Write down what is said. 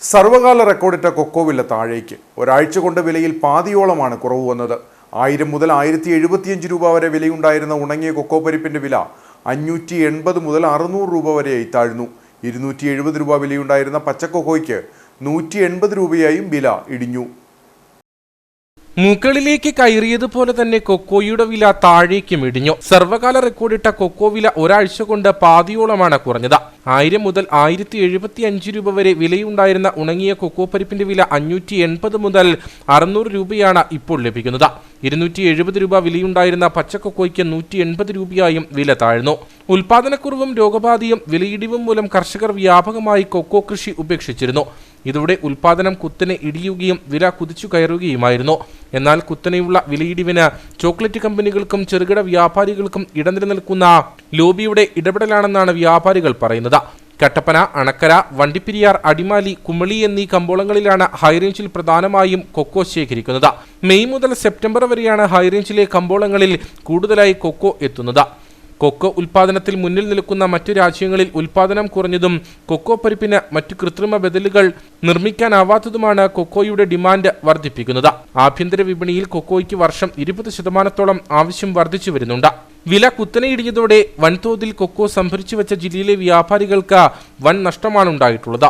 സർവകാല റെക്കോർഡിട്ട cocoa വില താഴേക്ക്. ഒരാഴ്ച കൊണ്ട് വിലയിൽ പാതിയോളമാണ് കുറവ് വന്നത്. ആയിരം മുതൽ ആയിരത്തി എഴുപത്തിയഞ്ച് രൂപ വരെ വിലയുണ്ടായിരുന്ന ഉണങ്ങിയ കൊക്കോ പരിപ്പിന്റെ വില അഞ്ഞൂറ്റി എൺപത് മുതൽ അറുന്നൂറ് രൂപ വരെയായി താഴ്ന്നു. ഇരുന്നൂറ്റി എഴുപത് രൂപ വിലയുണ്ടായിരുന്ന പച്ചക്കൊക്കോയ്ക്ക് നൂറ്റി എൺപത് രൂപയായും വില ഇടിഞ്ഞു. മുകളിലേക്ക് കയറിയതുപോലെ തന്നെ കൊക്കോയുടെ വില താഴേക്കും ഇടിഞ്ഞു. സർവകാല റെക്കോർഡിട്ട കൊക്കോ വില ഒരാഴ്ച കൊണ്ട് പാതിയോളമാണ് കുറഞ്ഞത്. ആയിരം മുതൽ ആയിരത്തി എഴുപത്തി അഞ്ച് രൂപ വരെ വിലയുണ്ടായിരുന്ന ഉണങ്ങിയ കൊക്കോ പരിപ്പിന്റെ വില അഞ്ഞൂറ്റി എൺപത് മുതൽ അറുന്നൂറ് രൂപയാണ് ഇപ്പോൾ ലഭിക്കുന്നത്. ഇരുന്നൂറ്റി എഴുപത് രൂപ വിലയുണ്ടായിരുന്ന പച്ചക്കൊക്കോയ്ക്ക് നൂറ്റി എൺപത് രൂപയായും വില താഴ്ന്നു. ഉൽപാദനക്കുറവും രോഗബാധയും വിലയിടിവും മൂലം കർഷകർ വ്യാപകമായി കൊക്കോ കൃഷി ഉപേക്ഷിച്ചിരുന്നു. ഇതോടെ ഉൽപാദനം കുത്തനെ ഇടിയുകയും വില കുതിച്ചു കയറുകയുമായിരുന്നു. എന്നാൽ കുത്തനെയുള്ള വിലയിടിവിന് ചോക്ലേറ്റ് കമ്പനികൾക്കും ചെറുകിട വ്യാപാരികൾക്കും ഇടനിലനിൽക്കുന്ന ലോബിയുടെ ഇടപെടലാണെന്നാണ് വ്യാപാരികൾ പറയുന്നത്. കട്ടപ്പന അണക്കര വണ്ടിപ്പിരിയാർ അടിമാലി കുമളി എന്നീ കമ്പോളങ്ങളിലാണ് ഹൈറേഞ്ചിൽ പ്രധാനമായും കൊക്കോ ശേഖരിക്കുന്നത്. മെയ് മുതൽ സെപ്റ്റംബർ വരെയാണ് ഹൈറേഞ്ചിലെ കമ്പോളങ്ങളിൽ കൂടുതലായി കൊക്കോ എത്തുന്നത്. കൊക്കോ ഉൽപാദനത്തിൽ മുന്നിൽ നിൽക്കുന്ന മറ്റു രാജ്യങ്ങളിൽ ഉൽപാദനം കുറഞ്ഞതും കൊക്കോ പരിപ്പിന് മറ്റു കൃത്രിമ ബദലുകൾ നിർമ്മിക്കാനാവാത്തതുമാണ് കൊക്കോയുടെ ഡിമാൻഡ് വർദ്ധിപ്പിക്കുന്നത്. ആഭ്യന്തര വിപണിയിൽ കൊക്കോയ്ക്ക് വർഷം ഇരുപത് ശതമാനത്തോളം ആവശ്യം വർദ്ധിച്ചു വരുന്നുണ്ട്. വില കുത്തനെ ഇടിഞ്ഞതോടെ വൻതോതിൽ കൊക്കോ സംഭരിച്ചു വെച്ച ജില്ലയിലെ വ്യാപാരികൾക്ക് വൻ നഷ്ടമാണ് ഉണ്ടായിട്ടുള്ളത്.